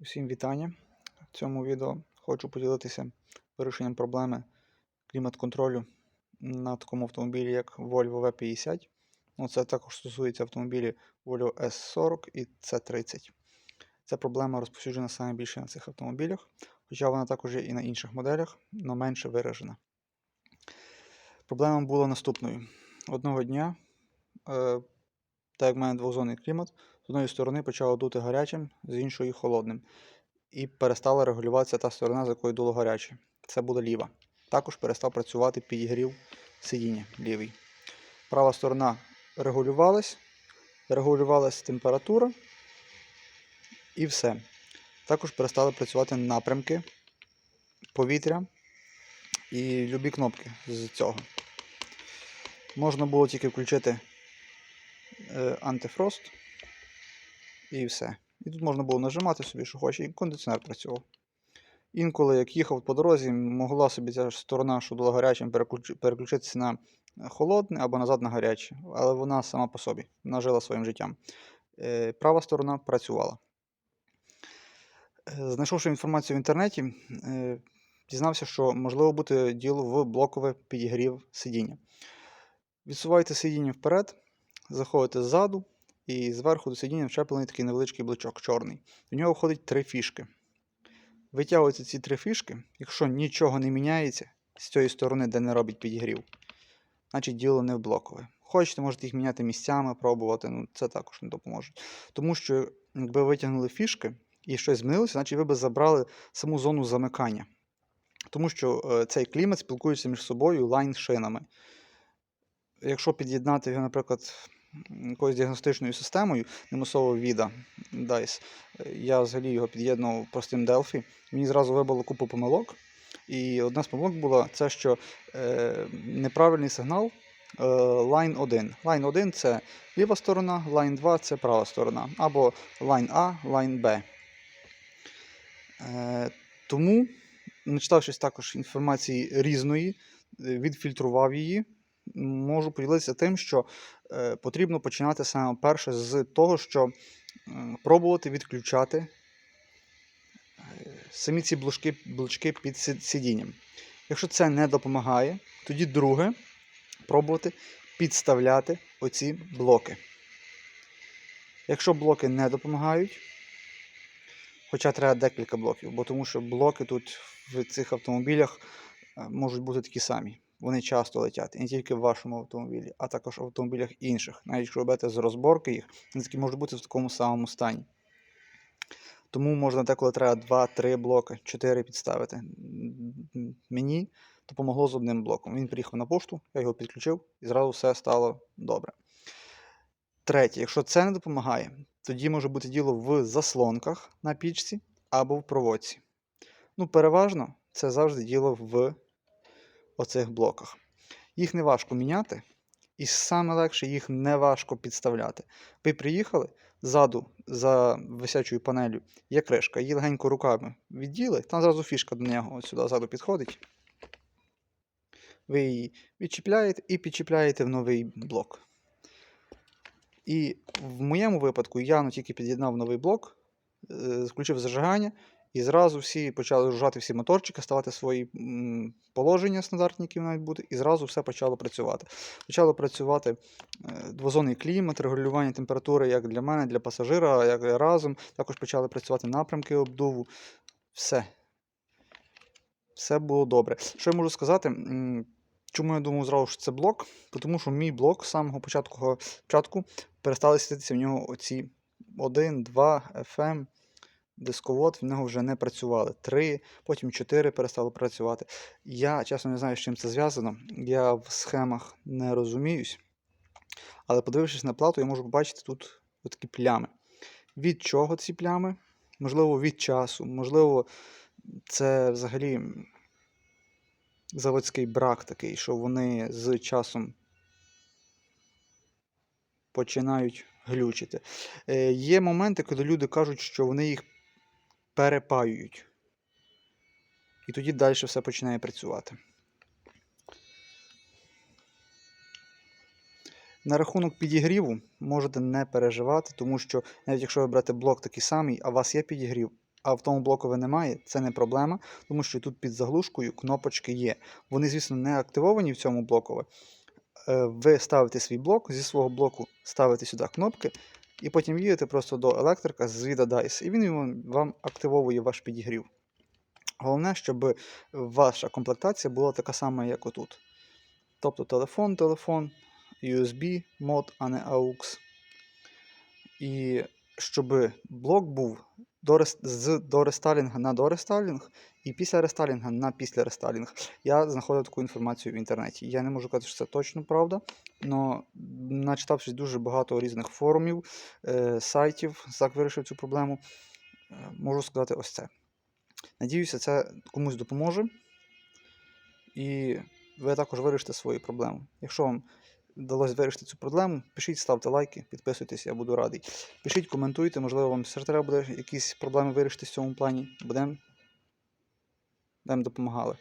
Усім вітання. В цьому відео хочу поділитися вирішенням проблеми клімат-контролю на такому автомобілі, як Volvo V50. Ну, це також стосується автомобілів Volvo S40 і C30. Ця проблема розповсюджена саме більше на цих автомобілях, хоча вона також є і на інших моделях, але менше виражена. Проблема була наступною. Одного дня, е, так як в мене двозонний клімат, з одної сторони почало дути гарячим, з іншої холодним. І перестала регулюватися та сторона, з якої дуло гаряче. Це буде ліва. Також перестав працювати підігрів сидіння лівий. Права сторона регулювалась, регулювалась температура і все. Також перестали працювати напрямки повітря і любі кнопки з цього. Можна було тільки включити е, антифрост і все. І тут можна було нажимати собі, що хоче, і кондиціонер працював. Інколи, як їхав по дорозі, могла собі ця сторона, що була гарячим, переключитися на холодне або назад на гаряче. Але вона сама по собі вона жила своїм життям. Е, Права сторона працювала. Е, Знайшовши інформацію в інтернеті, е, дізнався, що можливо бути діло в блокове підігрів сидіння. Відсуваєте сидіння вперед, заходите ззаду, і зверху до сидіння вчеплений такий невеличкий блочок чорний. До нього входить три фішки. Витягуються ці три фішки, якщо нічого не міняється з цієї сторони, де не робить підігрів, значить діло не в блокове. Хочете, можете їх міняти місцями, пробувати, ну це також не допоможе. Тому що, якби витягнули фішки і щось змінилося, значить ви б забрали саму зону замикання. Тому що е, цей клімат спілкується між собою лайн-шинами. Якщо під'єднати його, наприклад, якоюсь діагностичною системою, немусово віда DICE, я взагалі його під'єднував простим Delphi, мені зразу вибило купу помилок. І одна з помилок була це, що е, неправильний сигнал е, Line 1. Line 1 це ліва сторона, Line 2 це права сторона, або Line A, Line B. Е, тому, начитавшись також інформації різної, е, відфільтрував її. Можу поділитися тим, що е, потрібно починати саме перше з того, що е, пробувати відключати е, самі ці блочки, блочки під сидінням. Якщо це не допомагає, тоді друге пробувати підставляти оці блоки. Якщо блоки не допомагають, хоча треба декілька блоків, бо тому що блоки тут в цих автомобілях можуть бути такі самі. Вони часто летять, і не тільки в вашому автомобілі, а також в автомобілях інших. Навіть якщо робити з розборки їх, вони такі можуть бути в такому самому стані. Тому можна деколи треба 2-3 блоки, 4 підставити. Мені допомогло з одним блоком. Він приїхав на пошту, я його підключив і зразу все стало добре. Третє, якщо це не допомагає, тоді може бути діло в заслонках на пічці або в проводці. Ну, переважно це завжди діло в оцих блоках. Їх не важко міняти, і саме легше їх не важко підставляти. Ви приїхали ззаду за висячою панелью є кришка, її легенько руками відділи, там зразу фішка до нього от сюди ззаду підходить. Ви її відчіпляєте і підчіпляєте в новий блок. І в моєму випадку я ну, тільки під'єднав новий блок, е, включив зажигання, і зразу всі почали ружати всі моторчики, ставати свої положення стандартні, які мають бути, і зразу все почало працювати. Почало працювати е, двозонний клімат, регулювання температури як для мене, для пасажира, як разом. Також почали працювати напрямки обдуву. Все. Все було добре. Що я можу сказати? Чому я думав зразу, що це блок? Тому що мій блок з самого початку, початку перестали світитися в нього оці 1, 2, FM, дисковод, в нього вже не працювали. 3, потім 4 перестало працювати. Я чесно не знаю, з чим це зв'язано. Я в схемах не розуміюсь. Але подивившись на плату, я можу побачити тут такі плями. Від чого ці плями? Можливо, від часу, можливо, це взагалі заводський брак такий, що вони з часом починають глючити. Е, є моменти, коли люди кажуть, що вони їх перепаюють. І тоді далі все починає працювати. На рахунок підігріву можете не переживати, тому що навіть якщо ви берете блок такий самий, а у вас є підігрів, а в тому блокові немає, це не проблема, тому що тут під заглушкою кнопочки є. Вони, звісно, не активовані в цьому блокові. Е, Ви ставите свій блок, зі свого блоку ставите сюди кнопки, і потім їдете просто до електрика з віда DICE, і він вам активовує ваш підігрів. Головне, щоб ваша комплектація була така сама, як отут. Тобто телефон, телефон, USB мод, а не AUX. І щоб блок був до, з до рестайлінга на до рестайлінг і після рестайлінга на після рестайлінг. Я знаходив таку інформацію в інтернеті. Я не можу казати, що це точно правда, але начитавшись дуже багато різних форумів, е, сайтів, як вирішив цю проблему, е, можу сказати ось це. Надіюся, це комусь допоможе. І ви також вирішите свою проблему. Якщо вам вдалося вирішити цю проблему, пишіть, ставте лайки, підписуйтесь, я буду радий. Пишіть, коментуйте, можливо, вам все треба буде якісь проблеми вирішити в цьому плані. Будемо будем допомагали.